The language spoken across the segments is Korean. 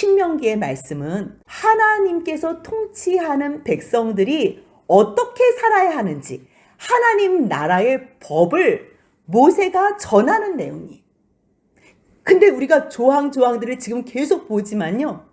신명기의 말씀은 하나님께서 통치하는 백성들이 어떻게 살아야 하는지 하나님 나라의 법을 모세가 전하는 내용이에요. 근데 우리가 조항 조항들을 지금 계속 보지만요.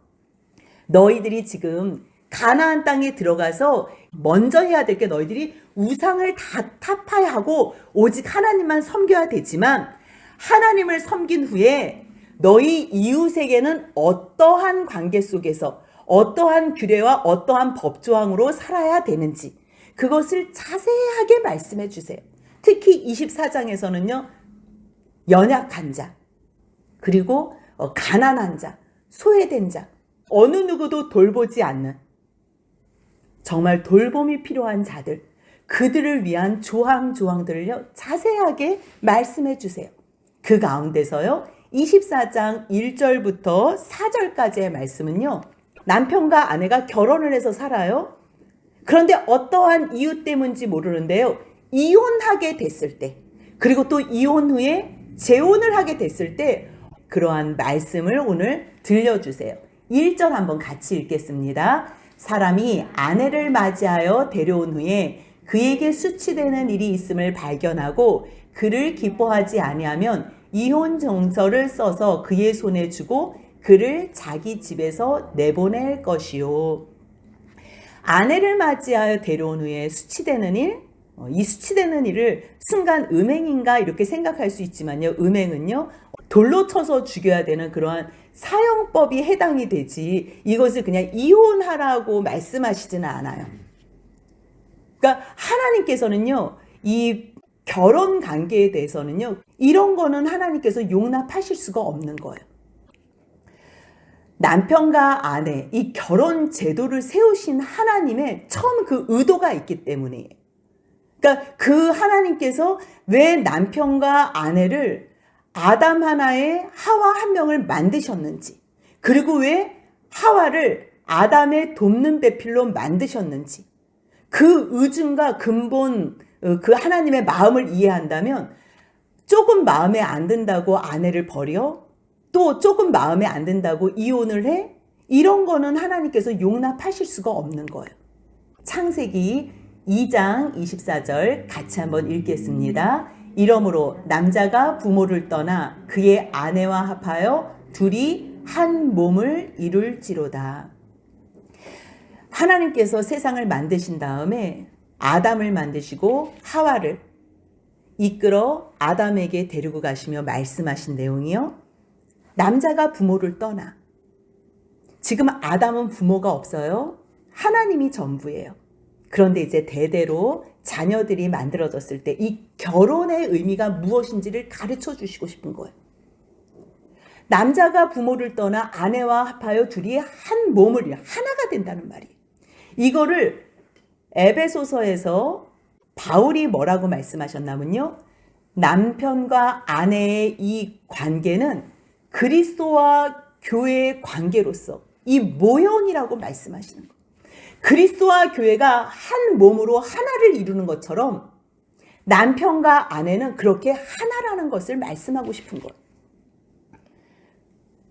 너희들이 지금 가나안 땅에 들어가서 먼저 해야 될 게 너희들이 우상을 다 타파야 하고 오직 하나님만 섬겨야 되지만 하나님을 섬긴 후에 너희 이웃에게는 어떠한 관계 속에서 어떠한 규례와 어떠한 법조항으로 살아야 되는지 그것을 자세하게 말씀해 주세요. 특히 24장에서는요. 연약한 자, 그리고 어, 가난한 자, 소외된 자, 어느 누구도 돌보지 않는 정말 돌봄이 필요한 자들, 그들을 위한 조항 조항들을요, 자세하게 말씀해 주세요. 그 가운데서요, 24장 1절부터 4절까지의 말씀은요, 남편과 아내가 결혼을 해서 살아요. 그런데 어떠한 이유 때문인지 모르는데요, 이혼하게 됐을 때, 그리고 또 이혼 후에 재혼을 하게 됐을 때, 그러한 말씀을 오늘 들려주세요. 1절 한번 같이 읽겠습니다. 사람이 아내를 맞이하여 데려온 후에 그에게 수치되는 일이 있음을 발견하고 그를 기뻐하지 아니하면 이혼 정서를 써서 그의 손에 주고 그를 자기 집에서 내보낼 것이요. 아내를 맞이하여 데려온 후에 수치되는 일, 어, 이 수치되는 일을 순간 음행인가 이렇게 생각할 수 있지만요. 음행은요. 돌로 쳐서 죽여야 되는 그러한 사형법이 해당이 되지 이것을 그냥 이혼하라고 말씀하시지는 않아요. 그러니까 하나님께서는요. 이 결혼 관계에 대해서는요. 이런 거는 하나님께서 용납하실 수가 없는 거예요. 남편과 아내 이 결혼 제도를 세우신 하나님의 처음 그 의도가 있기 때문이에요. 그러니까 그 하나님께서 왜 남편과 아내를 아담 하나에 하와 한 명을 만드셨는지, 그리고 왜 하와를 아담의 돕는 배필로 만드셨는지, 그 의중과 근본 어, 그 하나님의 마음을 이해한다면 조금 마음에 안 든다고 아내를 버려? 또 조금 마음에 안 든다고 이혼을 해? 이런 거는 하나님께서 용납하실 수가 없는 거예요. 창세기 2장 24절 같이 한번 읽겠습니다. 이러므로 남자가 부모를 떠나 그의 아내와 합하여 둘이 한 몸을 이룰지로다. 하나님께서 세상을 만드신 다음에 아담을 만드시고 하와를 이끌어 아담에게 데리고 가시며 말씀하신 내용이요. 남자가 부모를 떠나. 지금 아담은 부모가 없어요. 하나님이 전부예요. 그런데 이제 대대로 자녀들이 만들어졌을 때 이 결혼의 의미가 무엇인지를 가르쳐 주시고 싶은 거예요. 남자가 부모를 떠나 아내와 합하여 둘이 한 몸을 하나가 된다는 말이에요. 이거를 에베소서에서 바울이 뭐라고 말씀하셨냐면요. 남편과 아내의 이 관계는 그리스도와 교회의 관계로서 이 모형이라고 말씀하시는 거예요. 그리스도와 교회가 한 몸으로 하나를 이루는 것처럼 남편과 아내는 그렇게 하나라는 것을 말씀하고 싶은 거예요.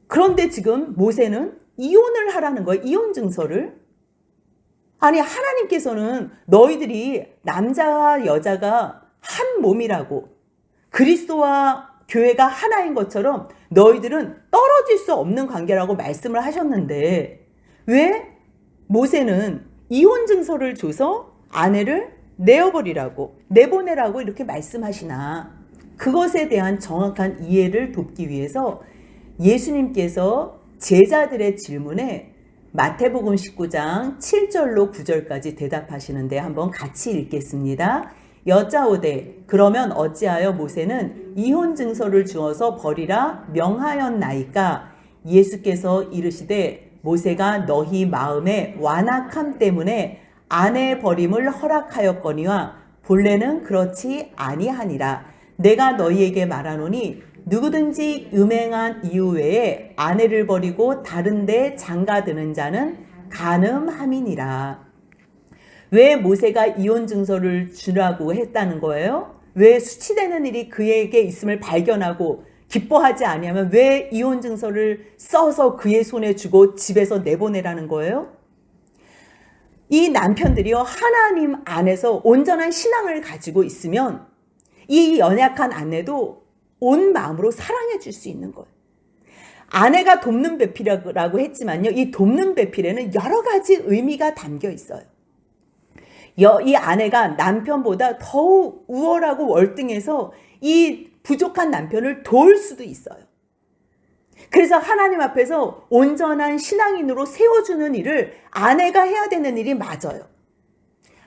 그런데 지금 모세는 이혼을 하라는 거예요. 이혼 증서를. 아니, 하나님께서는 너희들이 남자와 여자가 한 몸이라고 그리스도와 교회가 하나인 것처럼 너희들은 떨어질 수 없는 관계라고 말씀을 하셨는데 왜? 모세는 이혼 증서를 줘서 아내를 내어버리라고 내보내라고 이렇게 말씀하시나? 그것에 대한 정확한 이해를 돕기 위해서 예수님께서 제자들의 질문에 마태복음 19장 7절로 9절까지 대답하시는데 한번 같이 읽겠습니다. 여자오되 그러면 어찌하여 모세는 이혼 증서를 주어서 버리라 명하였나이까 예수께서 이르시되 모세가 너희 마음의 완악함 때문에 아내 버림을 허락하였거니와 본래는 그렇지 아니하니라. 내가 너희에게 말하노니 누구든지 음행한 이유 외에 아내를 버리고 다른데 장가드는 자는 간음함이니라. 왜 모세가 이혼 증서를 주라고 했다는 거예요? 왜 수치되는 일이 그에게 있음을 발견하고 기뻐하지 아니하면 왜 이혼 증서를 써서 그의 손에 주고 집에서 내보내라는 거예요? 이 남편들이요 하나님 안에서 온전한 신앙을 가지고 있으면 이 연약한 아내도 온 마음으로 사랑해 줄 수 있는 거예요. 아내가 돕는 배필이라고 했지만요. 이 돕는 배필에는 여러 가지 의미가 담겨 있어요. 이 아내가 남편보다 더욱 우월하고 월등해서 이 부족한 남편을 도울 수도 있어요. 그래서 하나님 앞에서 온전한 신앙인으로 세워주는 일을 아내가 해야 되는 일이 맞아요.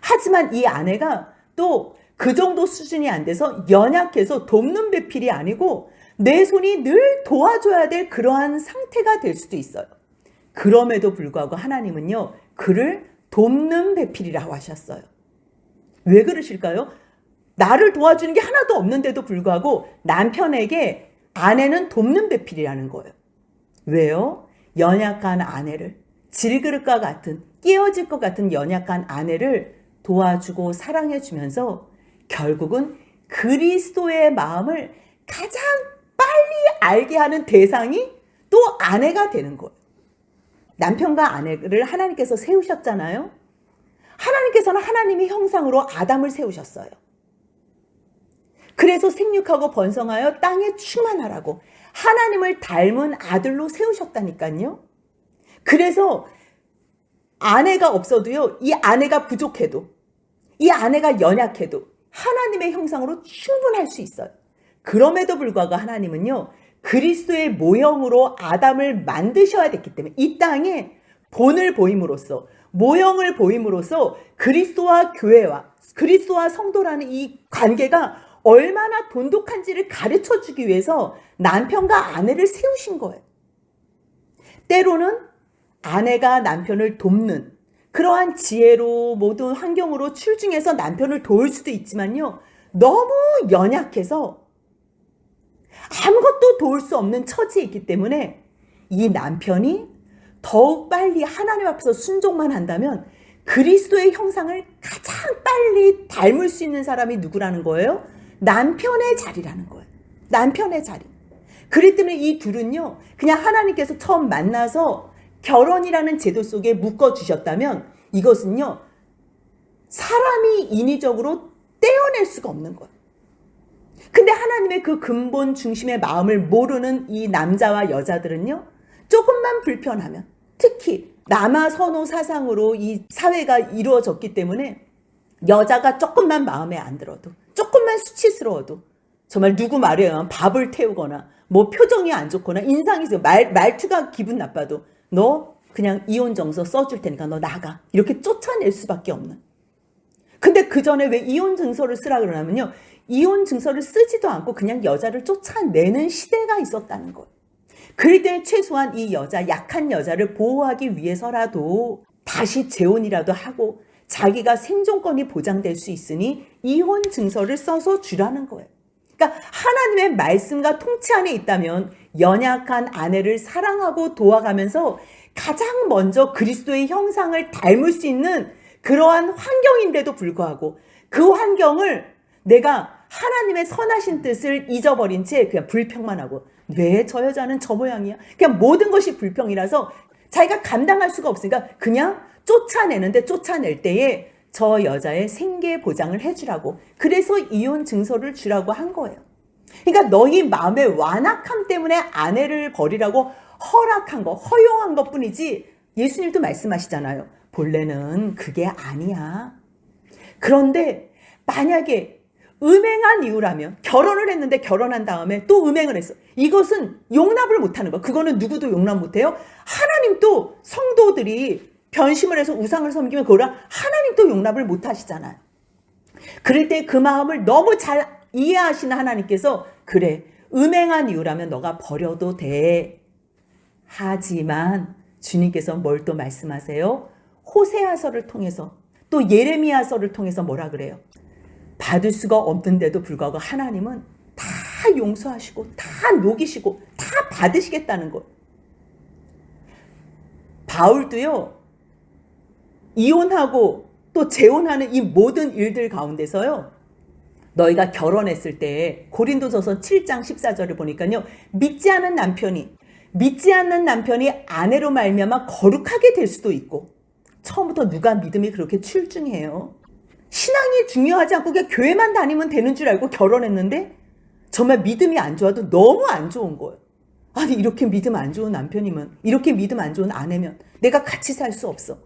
하지만 이 아내가 또 그 정도 수준이 안 돼서 연약해서 돕는 배필이 아니고 내 손이 늘 도와줘야 될 그러한 상태가 될 수도 있어요. 그럼에도 불구하고 하나님은요, 그를 돕는 배필이라고 하셨어요. 왜 그러실까요? 나를 도와주는 게 하나도 없는데도 불구하고 남편에게 아내는 돕는 배필이라는 거예요. 왜요? 연약한 아내를, 질그릇과 같은, 깨어질 것 같은 연약한 아내를 도와주고 사랑해주면서 결국은 그리스도의 마음을 가장 빨리 알게 하는 대상이 또 아내가 되는 거예요. 남편과 아내를 하나님께서 세우셨잖아요. 하나님께서는 하나님의 형상으로 아담을 세우셨어요. 그래서 생육하고 번성하여 땅에 충만하라고 하나님을 닮은 아들로 세우셨다니까요. 그래서 아내가 없어도요, 이 아내가 부족해도, 이 아내가 연약해도 하나님의 형상으로 충분할 수 있어요. 그럼에도 불구하고 하나님은요, 그리스도의 모형으로 아담을 만드셔야 됐기 때문에 이 땅에 본을 보임으로써 모형을 보임으로써 그리스도와 교회와 그리스도와 성도라는 이 관계가 얼마나 돈독한지를 가르쳐 주기 위해서 남편과 아내를 세우신 거예요. 때로는 아내가 남편을 돕는 그러한 지혜로 모든 환경으로 출중해서 남편을 도울 수도 있지만요. 너무 연약해서 아무것도 도울 수 없는 처지에 있기 때문에 이 남편이 더욱 빨리 하나님 앞에서 순종만 한다면 그리스도의 형상을 가장 빨리 닮을 수 있는 사람이 누구라는 거예요? 남편의 자리라는 거예요. 남편의 자리. 때문에 이 둘은요, 그냥 하나님께서 처음 만나서 결혼이라는 제도 속에 묶어 주셨다면 이것은요, 사람이 인위적으로 떼어낼 수가 없는 거예요. 근데 하나님의 그 근본 중심의 마음을 모르는 이 남자와 여자들은요, 조금만 불편하면, 특히 남아 선호 사상으로 이 사회가 이루어졌기 때문에 여자가 조금만 마음에 안 들어도, 조금만 수치스러워도, 정말 누구 말에 의하면 밥을 태우거나, 뭐 표정이 안 좋거나, 인상이 말, 말투가 기분 나빠도, 너 그냥 이혼 정서 써줄 테니까 너 나가. 이렇게 쫓아낼 수밖에 없는. 근데 그 전에 왜 이혼 증서를 쓰라 그러냐면요. 이혼 증서를 쓰지도 않고 그냥 여자를 쫓아내는 시대가 있었다는 거예요. 그럴 때 최소한 이 여자, 약한 여자를 보호하기 위해서라도 다시 재혼이라도 하고 자기가 생존권이 보장될 수 있으니 이혼 증서를 써서 주라는 거예요. 그러니까 하나님의 말씀과 통치 안에 있다면 연약한 아내를 사랑하고 도와가면서 가장 먼저 그리스도의 형상을 닮을 수 있는 그러한 환경인데도 불구하고 그 환경을 내가 하나님의 선하신 뜻을 잊어버린 채 그냥 불평만 하고 왜 저 여자는 저 모양이야? 그냥 모든 것이 불평이라서 자기가 감당할 수가 없으니까 그냥 쫓아내는데 쫓아낼 때에 저 여자의 생계 보장을 해주라고 그래서 이혼 증서를 주라고 한 거예요. 그러니까 너희 마음의 완악함 때문에 아내를 버리라고 허락한 거, 허용한 것 뿐이지 예수님도 말씀하시잖아요. 본래는 그게 아니야. 그런데 만약에 음행한 이유라면 결혼을 했는데 결혼한 다음에 또 음행을 했어. 이것은 용납을 못하는 거. 그거는 누구도 용납 못해요. 하나님도 성도들이 변심을 해서 우상을 섬기면 그거를 하나님도 용납을 못하시잖아요. 그럴 때 그 마음을 너무 잘 이해하시는 하나님께서 그래 음행한 이유라면 너가 버려도 돼. 하지만 주님께서 뭘 또 말씀하세요? 호세아서를 통해서 또 예레미야서를 통해서 뭐라 그래요? 받을 수가 없는데도 불구하고 하나님은 다 용서하시고 다 녹이시고 다 받으시겠다는 것. 바울도요. 이혼하고 또 재혼하는 이 모든 일들 가운데서요. 너희가 결혼했을 때 고린도서서 7장 14절을 보니까요. 믿지 않은 남편이 믿지 않는 남편이 아내로 말미암아 거룩하게 될 수도 있고 처음부터 누가 믿음이 그렇게 출중해요. 신앙이 중요하지 않고 그냥 교회만 다니면 되는 줄 알고 결혼했는데 정말 믿음이 안 좋아도 너무 안 좋은 거예요. 아니 이렇게 믿음 안 좋은 남편이면 이렇게 믿음 안 좋은 아내면 내가 같이 살 수 없어.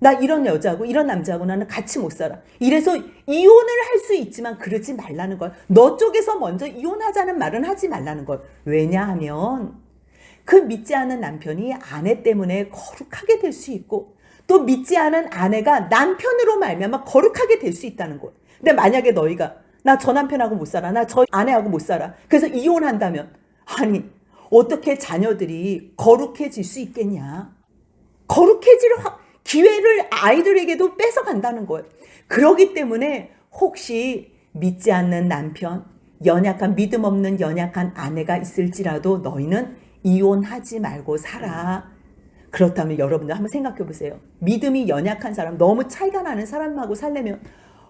나 이런 여자하고 이런 남자하고 나는 같이 못 살아. 이래서 이혼을 할 수 있지만 그러지 말라는 걸. 너 쪽에서 먼저 이혼하자는 말은 하지 말라는 걸. 왜냐하면 그 믿지 않은 남편이 아내 때문에 거룩하게 될 수 있고 또 믿지 않은 아내가 남편으로 말미암아 거룩하게 될 수 있다는 거예요. 근데 만약에 너희가 나 저 남편하고 못 살아. 나 저 아내하고 못 살아. 그래서 이혼한다면 아니 어떻게 자녀들이 거룩해질 수 있겠냐? 거룩해질 화- 기회를 아이들에게도 뺏어간다는 거예요. 그러기 때문에 혹시 믿지 않는 남편, 연약한 믿음 없는 연약한 아내가 있을지라도 너희는 이혼하지 말고 살아. 그렇다면 여러분들 한번 생각해 보세요. 믿음이 연약한 사람, 너무 차이가 나는 사람하고 살려면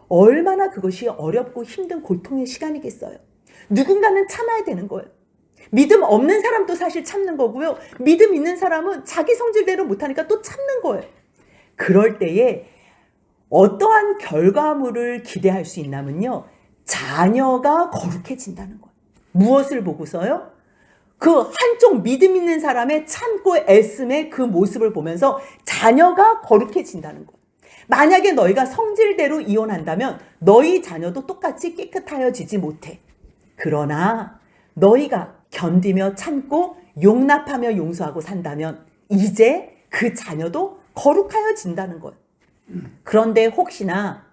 얼마나 그것이 어렵고 힘든 고통의 시간이겠어요. 누군가는 참아야 되는 거예요. 믿음 없는 사람도 사실 참는 거고요. 믿음 있는 사람은 자기 성질대로 못하니까 또 참는 거예요. 그럴 때에 어떠한 결과물을 기대할 수 있냐면요. 자녀가 거룩해진다는 거예요. 무엇을 보고서요? 그 한쪽 믿음 있는 사람의 참고 애씀의 그 모습을 보면서 자녀가 거룩해진다는 거예요. 만약에 너희가 성질대로 이혼한다면 너희 자녀도 똑같이 깨끗하여지지 못해. 그러나 너희가 견디며 참고 용납하며 용서하고 산다면 이제 그 자녀도 거룩하여진다는 거예요. 그런데 혹시나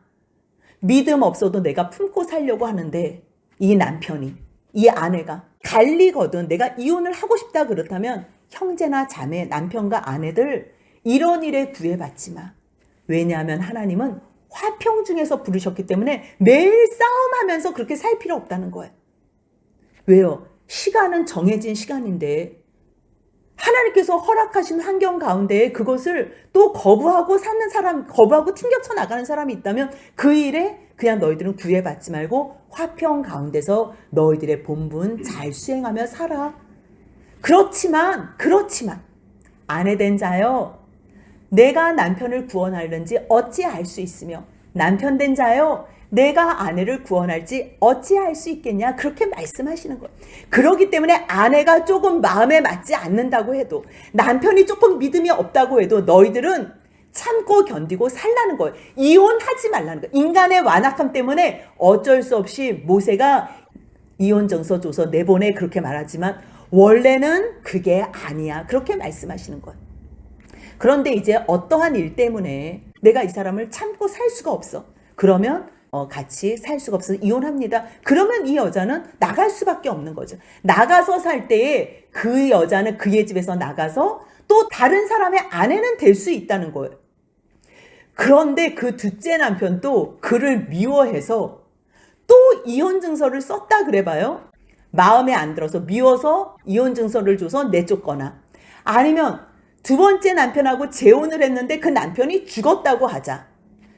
믿음 없어도 내가 품고 살려고 하는데 이 남편이 이 아내가 갈리거든 내가 이혼을 하고 싶다 그렇다면 형제나 자매 남편과 아내들 이런 일에 구애받지 마. 왜냐하면 하나님은 화평 중에서 부르셨기 때문에 매일 싸움하면서 그렇게 살 필요 없다는 거예요. 왜요? 시간은 정해진 시간인데 하나님께서 허락하신 환경 가운데 그것을 또 거부하고 사는 사람, 거부하고 튕겨쳐 나가는 사람이 있다면 그 일에 그냥 너희들은 구애받지 말고 화평 가운데서 너희들의 본분 잘 수행하며 살아. 그렇지만, 그렇지만, 아내 된 자여, 내가 남편을 구원하려는지 어찌 알 수 있으며, 남편 된 자여, 내가 아내를 구원할지 어찌 알수 있겠냐? 그렇게 말씀하시는 거예요. 그러기 때문에 아내가 조금 마음에 맞지 않는다고 해도, 남편이 조금 믿음이 없다고 해도 너희들은 참고 견디고 살라는 거예요. 이혼하지 말라는 거예요. 인간의 완악함 때문에 어쩔 수 없이 모세가 이혼 정서 줘서 내보내 그렇게 말하지만 원래는 그게 아니야. 그렇게 말씀하시는 거예요. 그런데 이제 어떠한 일 때문에 내가 이 사람을 참고 살 수가 없어. 그러면 어, 같이 살 수가 없어서 이혼합니다. 그러면 이 여자는 나갈 수밖에 없는 거죠. 나가서 살 때에 그 여자는 그의 집에서 나가서 또 다른 사람의 아내는 될 수 있다는 거예요. 그런데 그 둘째 남편도 그를 미워해서 또 이혼 증서를 썼다 그래봐요. 마음에 안 들어서 미워서 이혼 증서를 줘서 내쫓거나 아니면 두 번째 남편하고 재혼을 했는데 그 남편이 죽었다고 하자.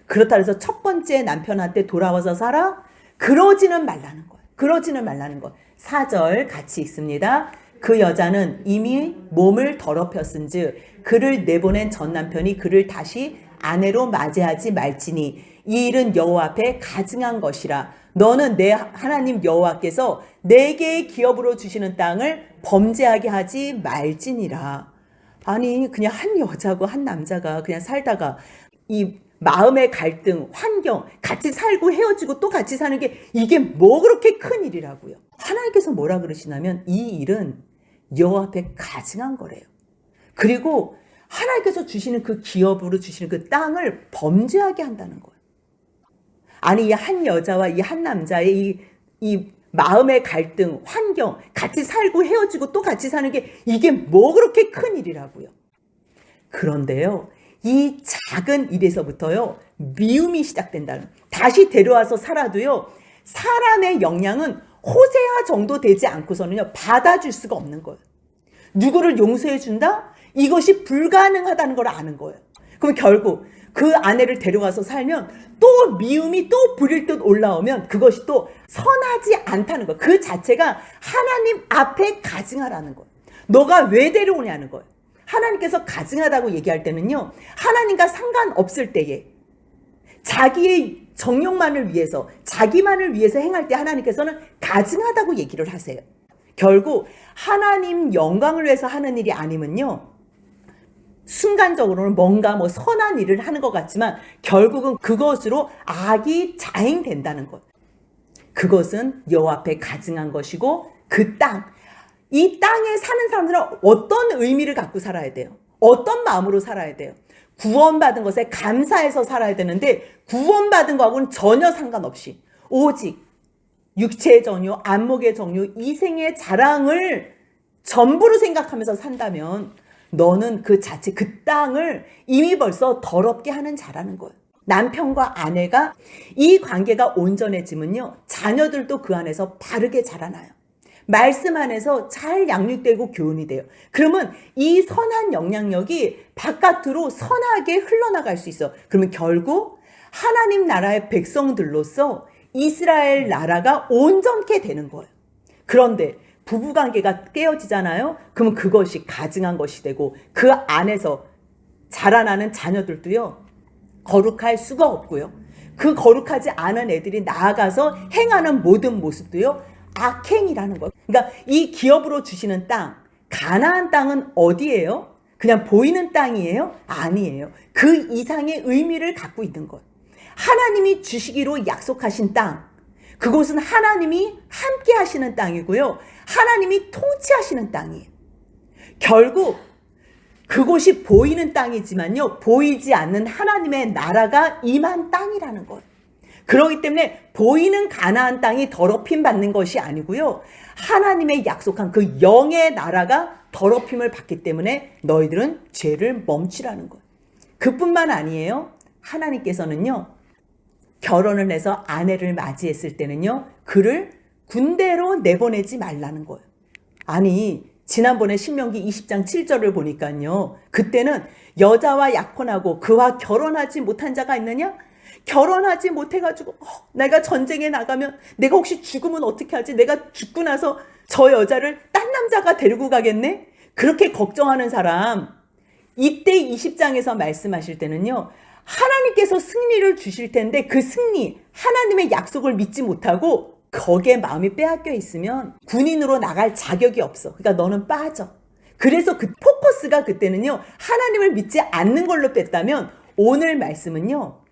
그렇다 해서 첫 번째 남편한테 돌아와서 살아? 그러지는 말라는 거예요. 그러지는 말라는 거. 사절 같이 읽습니다. 그 여자는 이미 몸을 더럽혔은 즉 그를 내보낸 전 남편이 그를 다시 아내로 맞이하지 말지니 이 일은 여호와 앞에 가증한 것이라 너는 내 하나님 여호와께서 내게 기업으로 주시는 땅을 범죄하게 하지 말지니라. 아니 그냥 한 여자고 한 남자가 그냥 살다가 이 마음의 갈등, 환경, 같이 살고 헤어지고 또 같이 사는 게 이게 뭐 그렇게 큰 일이라고요. 하나님께서 뭐라 그러시냐면 이 일은 여호와 앞에 가증한 거래요. 그리고 하나님께서 주시는 그 기업으로 주시는 그 땅을 범죄하게 한다는 거예요. 아니 이 한 여자와 이 한 남자의 이, 이 마음의 갈등, 환경, 같이 살고 헤어지고 또 같이 사는 게 이게 뭐 그렇게 큰 일이라고요. 그런데요, 이 작은 일에서부터요, 미움이 시작된다는. 다시 데려와서 살아도요, 사람의 역량은 호세아 정도 되지 않고서는요, 받아줄 수가 없는 거예요. 누구를 용서해 준다? 이것이 불가능하다는 걸 아는 거예요. 그럼 결국 그 아내를 데려가서 살면 또 미움이 또 부릴 듯 올라오면 그것이 또 선하지 않다는 거. 그 자체가 하나님 앞에 가증하라는 거. 너가 왜 데려오냐는 거예요. 하나님께서 가증하다고 얘기할 때는요. 하나님과 상관없을 때에 자기의 정욕만을 위해서 자기만을 위해서 행할 때 하나님께서는 가증하다고 얘기를 하세요. 결국 하나님 영광을 위해서 하는 일이 아니면요. 순간적으로는 뭔가 뭐 선한 일을 하는 것 같지만 결국은 그것으로 악이 자행된다는 것. 그것은 여호와 앞에 가증한 것이고 그 땅, 이 땅에 사는 사람들은 어떤 의미를 갖고 살아야 돼요? 어떤 마음으로 살아야 돼요? 구원받은 것에 감사해서 살아야 되는데 구원받은 거하고는 전혀 상관없이 오직 육체의 정욕, 안목의 정욕, 이생의 자랑을 전부로 생각하면서 산다면 너는 그 자체 그 땅을 이미 벌써 더럽게 하는 자라는 거예요. 남편과 아내가 이 관계가 온전해지면요. 자녀들도 그 안에서 바르게 자라나요. 말씀 안에서 잘 양육되고 교훈이 돼요. 그러면 이 선한 영향력이 바깥으로 선하게 흘러나갈 수 있어. 그러면 결국 하나님 나라의 백성들로서 이스라엘 나라가 온전케 되는 거예요. 그런데 부부 관계가 깨어지잖아요. 그러면 그것이 가증한 것이 되고 그 안에서 자라나는 자녀들도요. 거룩할 수가 없고요. 그 거룩하지 않은 애들이 나아가서 행하는 모든 모습도요. 악행이라는 거. 그러니까 이 기업으로 주시는 땅, 가나안 땅은 어디예요? 그냥 보이는 땅이에요? 아니에요. 그 이상의 의미를 갖고 있는 것. 하나님이 주시기로 약속하신 땅. 그곳은 하나님이 함께 하시는 땅이고요. 하나님이 통치하시는 땅이에요. 결국 그곳이 보이는 땅이지만요. 보이지 않는 하나님의 나라가 임한 땅이라는 거예요. 그렇기 때문에 보이는 가나안 땅이 더럽힘 받는 것이 아니고요. 하나님의 약속한 그 영의 나라가 더럽힘을 받기 때문에 너희들은 죄를 멈추라는 거예요. 그뿐만 아니에요. 하나님께서는요. 결혼을 해서 아내를 맞이했을 때는요. 그를 군대로 내보내지 말라는 거예요. 아니, 지난번에 신명기 20장 7절을 보니까요. 그때는 여자와 약혼하고 그와 결혼하지 못한 자가 있느냐? 결혼하지 못해가지고 어, 내가 전쟁에 나가면 내가 혹시 죽으면 어떻게 하지? 내가 죽고 나서 저 여자를 딴 남자가 데리고 가겠네? 그렇게 걱정하는 사람 이때 20장에서 말씀하실 때는요. 하나님께서 승리를 주실 텐데 그 승리 하나님의 약속을 믿지 못하고 거기에 마음이 빼앗겨 있으면 군인으로 나갈 자격이 없어. 그러니까 너는 빠져. 그래서 그 포커스가 그때는요. 하나님을 믿지 않는 걸로 뺐다면 오늘 말씀은요.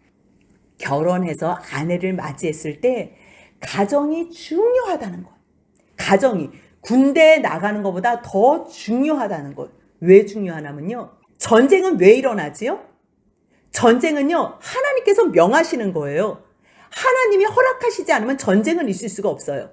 결혼해서 아내를 맞이했을 때 가정이 중요하다는 것. 가정이 군대에 나가는 것보다 더 중요하다는 것. 왜 중요하냐면요. 전쟁은 왜 일어나지요? 전쟁은요. 하나님께서 명하시는 거예요. 하나님이 허락하시지 않으면 전쟁은 있을 수가 없어요.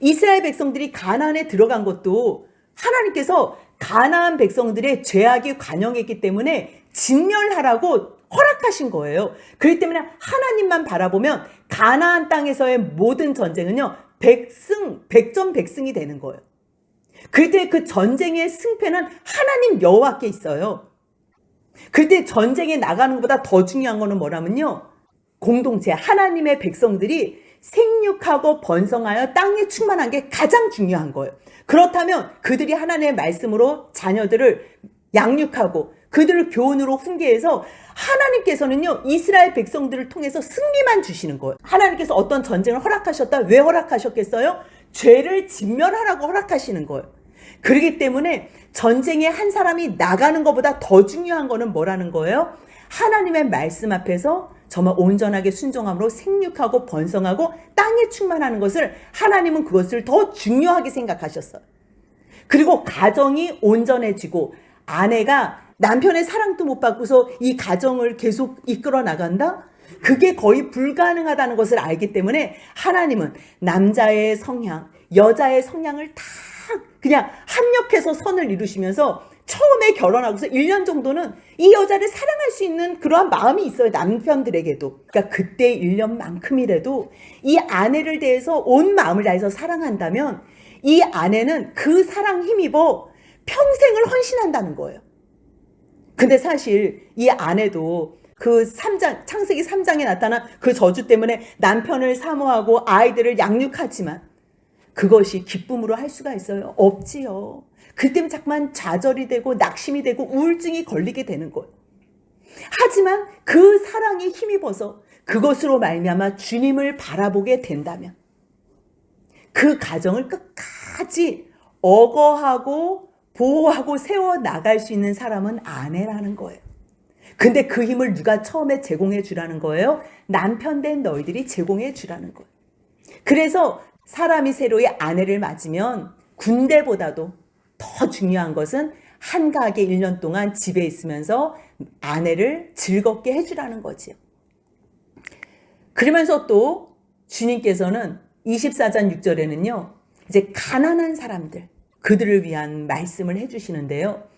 이스라엘 백성들이 가나안에 들어간 것도 하나님께서 가나안 백성들의 죄악이 관영했기 때문에 진멸하라고 허락하신 거예요. 그렇기 때문에 하나님만 바라보면 가나안 땅에서의 모든 전쟁은요. 백승, 백전 백승이 되는 거예요. 그때 그 전쟁의 승패는 하나님 여호와께 있어요. 그때 전쟁에 나가는 것보다 더 중요한 거는 뭐라면요. 공동체 하나님의 백성들이 생육하고 번성하여 땅에 충만한 게 가장 중요한 거예요. 그렇다면 그들이 하나님의 말씀으로 자녀들을 양육하고 그들을 교훈으로 훈계해서 하나님께서는요 이스라엘 백성들을 통해서 승리만 주시는 거예요. 하나님께서 어떤 전쟁을 허락하셨다 왜 허락하셨겠어요? 죄를 진멸하라고 허락하시는 거예요. 그렇기 때문에 전쟁에 한 사람이 나가는 것보다 더 중요한 거는 뭐라는 거예요? 하나님의 말씀 앞에서 정말 온전하게 순종함으로 생육하고 번성하고 땅에 충만하는 것을 하나님은 그것을 더 중요하게 생각하셨어요. 그리고 가정이 온전해지고 아내가 남편의 사랑도 못 받고서 이 가정을 계속 이끌어 나간다? 그게 거의 불가능하다는 것을 알기 때문에 하나님은 남자의 성향, 여자의 성향을 다 그냥 합력해서 선을 이루시면서 처음에 결혼하고서 1년 정도는 이 여자를 사랑할 수 있는 그러한 마음이 있어요. 남편들에게도. 그러니까 그때 1년만큼이라도 이 아내를 대해서 온 마음을 다해서 사랑한다면 이 아내는 그 사랑 힘입어 평생을 헌신한다는 거예요. 근데 사실 이 아내도 그 3장, 창세기 3장에 나타난 그 저주 때문에 남편을 사모하고 아이들을 양육하지만 그것이 기쁨으로 할 수가 있어요? 없지요. 그때면 자꾸만 좌절이 되고 낙심이 되고 우울증이 걸리게 되는 거예요. 하지만 그 사랑에 힘입어서 그것으로 말미암아 주님을 바라보게 된다면 그 가정을 끝까지 억어하고 보호하고 세워 나갈 수 있는 사람은 아내라는 거예요. 근데 그 힘을 누가 처음에 제공해 주라는 거예요? 남편 된 너희들이 제공해 주라는 거예요. 그래서 사람이 새로이 아내를 맞으면 군대보다도 더 중요한 것은 한가하게 1년 동안 집에 있으면서 아내를 즐겁게 해주라는 거지요. 그러면서 또 주님께서는 24장 6절에는요, 이제 가난한 사람들, 그들을 위한 말씀을 해주시는데요.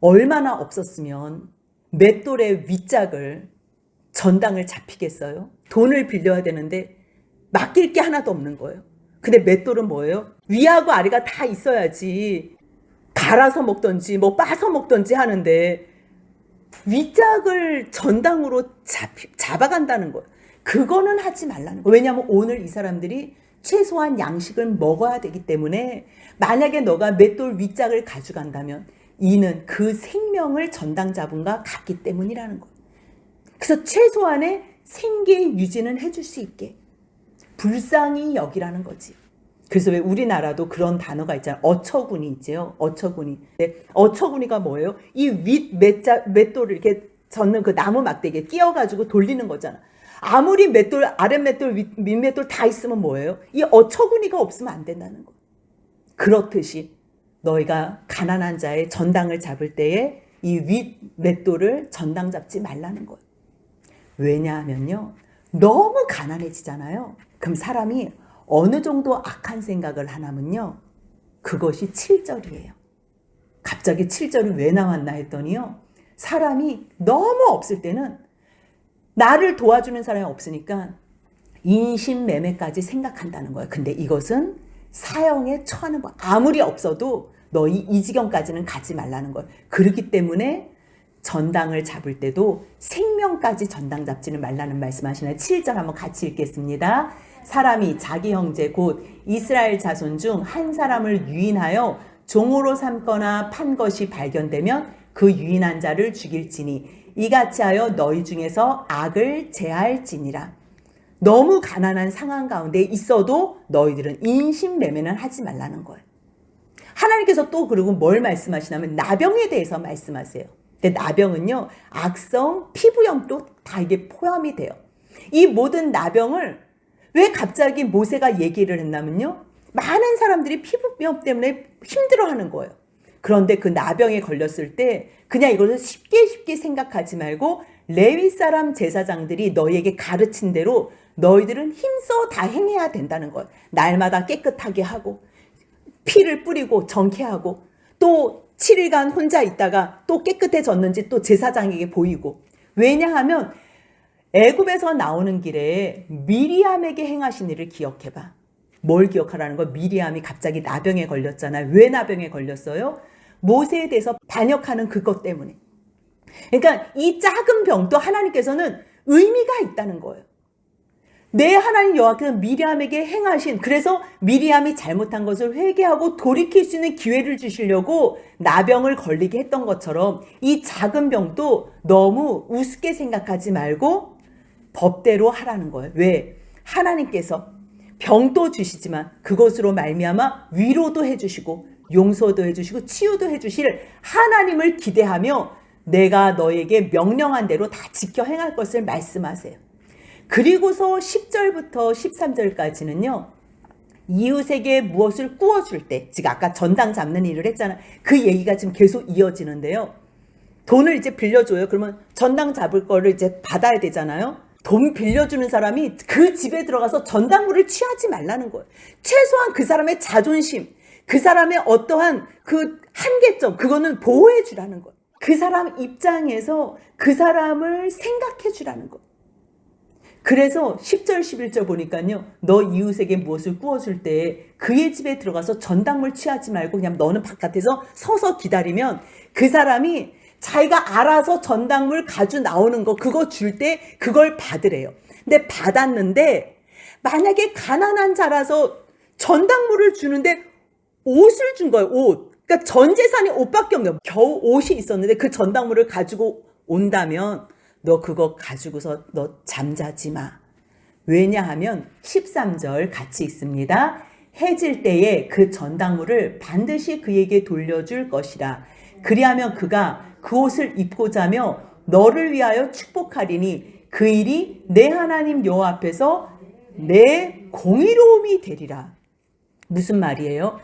얼마나 없었으면 맷돌의 윗짝을 전당을 잡히겠어요? 돈을 빌려야 되는데 맡길 게 하나도 없는 거예요. 근데 맷돌은 뭐예요? 위하고 아래가 다 있어야지 갈아서 먹던지 뭐 빠서 먹던지 하는데 윗짝을 전당으로 잡, 잡아간다는 거예요. 그거는 하지 말라는 거예요. 왜냐하면 오늘 이 사람들이 최소한 양식을 먹어야 되기 때문에 만약에 너가 맷돌 윗짝을 가져간다면 이는 그 생명을 전당 잡은가 같기 때문이라는 거예요. 그래서 최소한의 생계 유지는 해줄 수 있게 불쌍히 여기라는 거지. 그래서 왜 우리나라도 그런 단어가 있잖아요. 어처구니 있죠. 어처구니. 네. 어처구니가 뭐예요? 이윗 맷돌을 이렇게 젓는 그 나무 막대기에 끼워가지고 돌리는 거잖아. 아무리 맷돌, 아랫 맷돌, 윗, 밑 맷돌 다 있으면 뭐예요? 이 어처구니가 없으면 안 된다는 거. 그렇듯이 너희가 가난한 자의 전당을 잡을 때에 이 윗 맷돌을 전당 잡지 말라는 거예요. 왜냐하면요. 너무 가난해지잖아요. 그럼 사람이 어느 정도 악한 생각을 하냐면요. 그것이 7절이에요. 갑자기 7절이 왜 나왔나 했더니요. 사람이 너무 없을 때는 나를 도와주는 사람이 없으니까 인신매매까지 생각한다는 거예요. 근데 이것은 사형에 처하는 거. 아무리 없어도 너희 이 지경까지는 가지 말라는 거예요. 그렇기 때문에 전당을 잡을 때도 생명까지 전당 잡지는 말라는 말씀하시나요? 7절 한번 같이 읽겠습니다. 사람이 자기 형제 곧 이스라엘 자손 중 한 사람을 유인하여 종으로 삼거나 판 것이 발견되면 그 유인한 자를 죽일지니 이같이 하여 너희 중에서 악을 제할지니라. 너무 가난한 상황 가운데 있어도 너희들은 인신매매는 하지 말라는 거예요. 하나님께서 또 그리고 뭘 말씀하시냐면 나병에 대해서 말씀하세요. 근데 나병은요, 악성 피부염도 다 이게 포함이 돼요. 이 모든 나병을 왜 갑자기 모세가 얘기를 했냐면요. 많은 사람들이 피부병 때문에 힘들어하는 거예요. 그런데 그 나병에 걸렸을 때 그냥 이것을 쉽게 쉽게 생각하지 말고 레위 사람 제사장들이 너희에게 가르친 대로 너희들은 힘써 다 행해야 된다는 거예요. 날마다 깨끗하게 하고 피를 뿌리고 정케하고 또 7일간 혼자 있다가 또 깨끗해졌는지 또 제사장에게 보이고 왜냐하면 애굽에서 나오는 길에 미리암에게 행하신 일을 기억해봐. 뭘 기억하라는 거? 미리암이 갑자기 나병에 걸렸잖아요. 왜 나병에 걸렸어요? 모세에 대해서 반역하는 그것 때문에. 그러니까 이 작은 병도 하나님께서는 의미가 있다는 거예요. 내 하나님 여호와께서 미리암에게 행하신 그래서 미리암이 잘못한 것을 회개하고 돌이킬 수 있는 기회를 주시려고 나병을 걸리게 했던 것처럼 이 작은 병도 너무 우습게 생각하지 말고 법대로 하라는 거예요. 왜? 하나님께서 병도 주시지만 그것으로 말미암아 위로도 해주시고 용서도 해주시고 치유도 해주실 하나님을 기대하며 내가 너에게 명령한 대로 다 지켜 행할 것을 말씀하세요. 그리고서 10절부터 13절까지는요. 이웃에게 무엇을 구워줄 때, 즉 아까 전당 잡는 일을 했잖아. 그 얘기가 지금 계속 이어지는데요. 돈을 이제 빌려줘요. 그러면 전당 잡을 거를 이제 받아야 되잖아요. 돈 빌려주는 사람이 그 집에 들어가서 전당물을 취하지 말라는 거예요. 최소한 그 사람의 자존심, 그 사람의 어떠한 그 한계점, 그거는 보호해 주라는 거예요. 그 사람 입장에서 그 사람을 생각해 주라는 거예요. 그래서 10절, 11절 보니까요. 너 이웃에게 무엇을 구워줄 때 그의 집에 들어가서 전당물 취하지 말고 그냥 너는 바깥에서 서서 기다리면 그 사람이 자기가 알아서 전당물 가져 나오는 거 그거 줄 때 그걸 받으래요. 근데 받았는데 만약에 가난한 자라서 전당물을 주는데 옷을 준 거예요. 옷. 그러니까 전 재산이 옷밖에 없는 거예요. 겨우 옷이 있었는데 그 전당물을 가지고 온다면 너 그거 가지고서 너 잠자지 마. 왜냐하면 13절 같이 있습니다. 해질 때에 그 전당물을 반드시 그에게 돌려줄 것이라. 그리하면 그가 그 옷을 입고 자며 너를 위하여 축복하리니 그 일이 내 하나님 여호와 앞에서 내 공의로움이 되리라. 무슨 말이에요?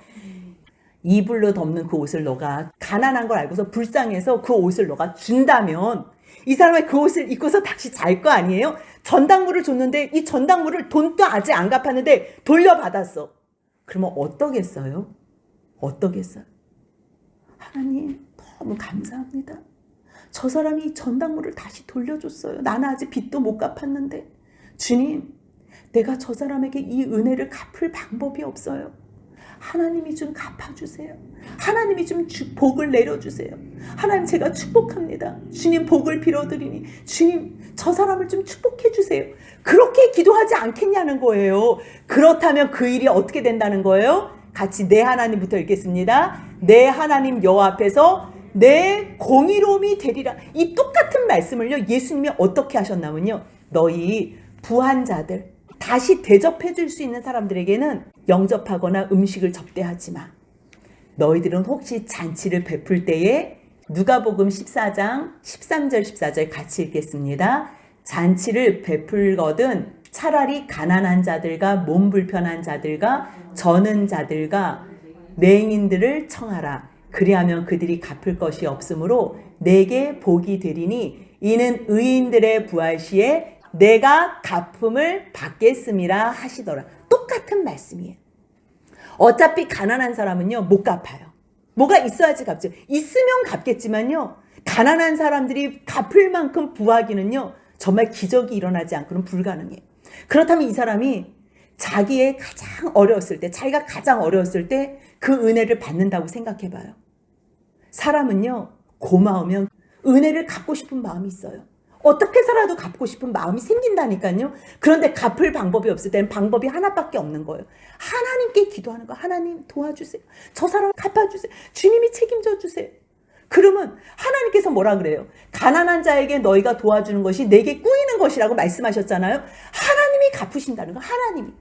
이불로 덮는 그 옷을 너가 가난한 걸 알고서 불쌍해서 그 옷을 너가 준다면 이 사람의 그 옷을 입고서 다시 잘 거 아니에요? 전당물을 줬는데 이 전당물을 돈도 아직 안 갚았는데 돌려받았어. 그러면 어떠겠어요? 어떠겠어요? 하나님 너무 감사합니다. 저 사람이 이 전당물을 다시 돌려줬어요. 나는 아직 빚도 못 갚았는데 주님 내가 저 사람에게 이 은혜를 갚을 방법이 없어요. 하나님이 좀 갚아주세요. 하나님이 좀 주- 복을 내려주세요. 하나님 제가 축복합니다. 주님 복을 빌어드리니 주님 저 사람을 좀 축복해 주세요. 그렇게 기도하지 않겠냐는 거예요. 그렇다면 그 일이 어떻게 된다는 거예요? 같이 내 하나님부터 읽겠습니다. 내 하나님 여호와 앞에서 내 공의로움이 되리라. 이 똑같은 말씀을요. 예수님이 어떻게 하셨냐면요. 너희 부한 자들 다시 대접해 줄 수 있는 사람들에게는 영접하거나 음식을 접대하지 마. 너희들은 혹시 잔치를 베풀 때에 누가복음 14장 13절 14절 같이 읽겠습니다. 잔치를 베풀거든 차라리 가난한 자들과 몸 불편한 자들과 저는 자들과 맹인들을 청하라. 그리하면 그들이 갚을 것이 없으므로 내게 복이 되리니 이는 의인들의 부활 시에 내가 갚음을 받겠음이라 하시더라. 똑같은 말씀이에요. 어차피 가난한 사람은요, 못 갚아요. 뭐가 있어야지 갚죠. 있으면 갚겠지만요, 가난한 사람들이 갚을 만큼 부하기는요, 정말 기적이 일어나지 않고는 불가능해요. 그렇다면 이 사람이 자기의 가장 어려웠을 때, 자기가 가장 어려웠을 때 그 은혜를 받는다고 생각해 봐요. 사람은요, 고마우면 은혜를 갚고 싶은 마음이 있어요. 어떻게 살아도 갚고 싶은 마음이 생긴다니까요. 그런데 갚을 방법이 없을 때는 방법이 하나밖에 없는 거예요. 하나님께 기도하는 거. 하나님 도와주세요. 저 사람 갚아주세요. 주님이 책임져 주세요. 그러면 하나님께서 뭐라 그래요? 가난한 자에게 너희가 도와주는 것이 내게 꾸이는 것이라고 말씀하셨잖아요. 하나님이 갚으신다는 거. 하나님이.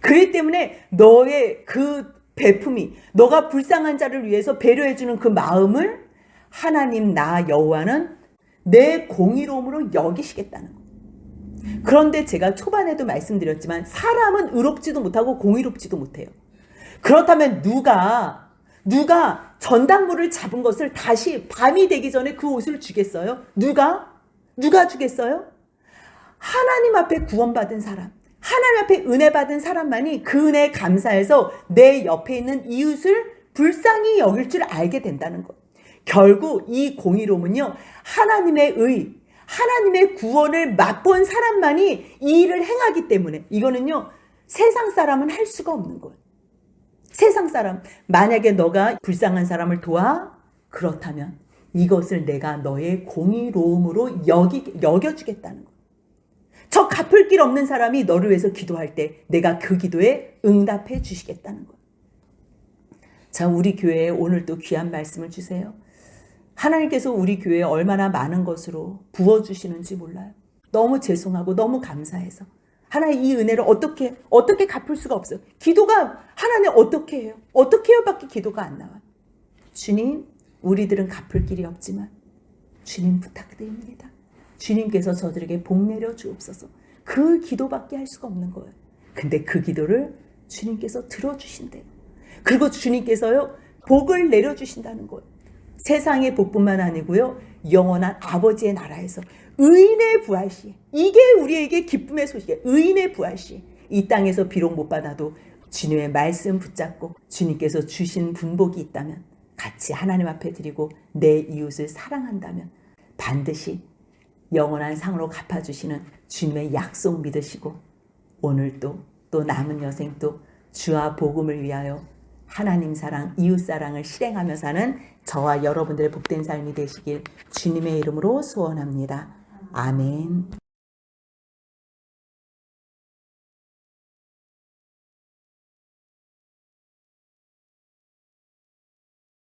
그렇기 때문에 너의 그 베품이 너가 불쌍한 자를 위해서 배려해 주는 그 마음을 하나님 나 여호와는 내 공의로움으로 여기시겠다는 거. 그런데 제가 초반에도 말씀드렸지만 사람은 의롭지도 못하고 공의롭지도 못해요. 그렇다면 누가 누가 전당물을 잡은 것을 다시 밤이 되기 전에 그 옷을 주겠어요? 누가? 누가 주겠어요? 하나님 앞에 구원받은 사람, 하나님 앞에 은혜 받은 사람만이 그 은혜에 감사해서 내 옆에 있는 이웃을 불쌍히 여길 줄 알게 된다는 것. 결국 이 공의로움은요, 하나님의 의, 하나님의 구원을 맛본 사람만이 이 일을 행하기 때문에 이거는요, 세상 사람은 할 수가 없는 거예요. 세상 사람, 만약에 너가 불쌍한 사람을 도와? 그렇다면 이것을 내가 너의 공의로움으로 여기, 여겨주겠다는 거예요. 저 갚을 길 없는 사람이 너를 위해서 기도할 때 내가 그 기도에 응답해 주시겠다는 거예요. 자, 우리 교회에 오늘 또 귀한 말씀을 주세요. 하나님께서 우리 교회에 얼마나 많은 것으로 부어주시는지 몰라요. 너무 죄송하고 너무 감사해서. 하나님 이 은혜를 어떻게, 어떻게 갚을 수가 없어요. 기도가 하나님 어떻게 해요? 어떻게 해요? 밖에 기도가 안 나와요. 주님, 우리들은 갚을 길이 없지만 주님 부탁드립니다. 주님께서 저들에게 복 내려 주옵소서. 그 기도밖에 할 수가 없는 거예요. 근데 그 기도를 주님께서 들어주신대요. 그리고 주님께서요, 복을 내려주신다는 거예요. 세상의 복뿐만 아니고요, 영원한 아버지의 나라에서 의인의 부활 시 이게 우리에게 기쁨의 소식이에요. 의인의 부활 시 이 땅에서 비록 못 받아도 주님의 말씀 붙잡고 주님께서 주신 분복이 있다면 같이 하나님 앞에 드리고 내 이웃을 사랑한다면 반드시 영원한 상으로 갚아주시는 주님의 약속 믿으시고 오늘도 또 남은 여생도 주와 복음을 위하여 하나님 사랑, 이웃 사랑을 실행하며 사는 저와 여러분들의 복된 삶이 되시길 주님의 이름으로 소원합니다. 아멘.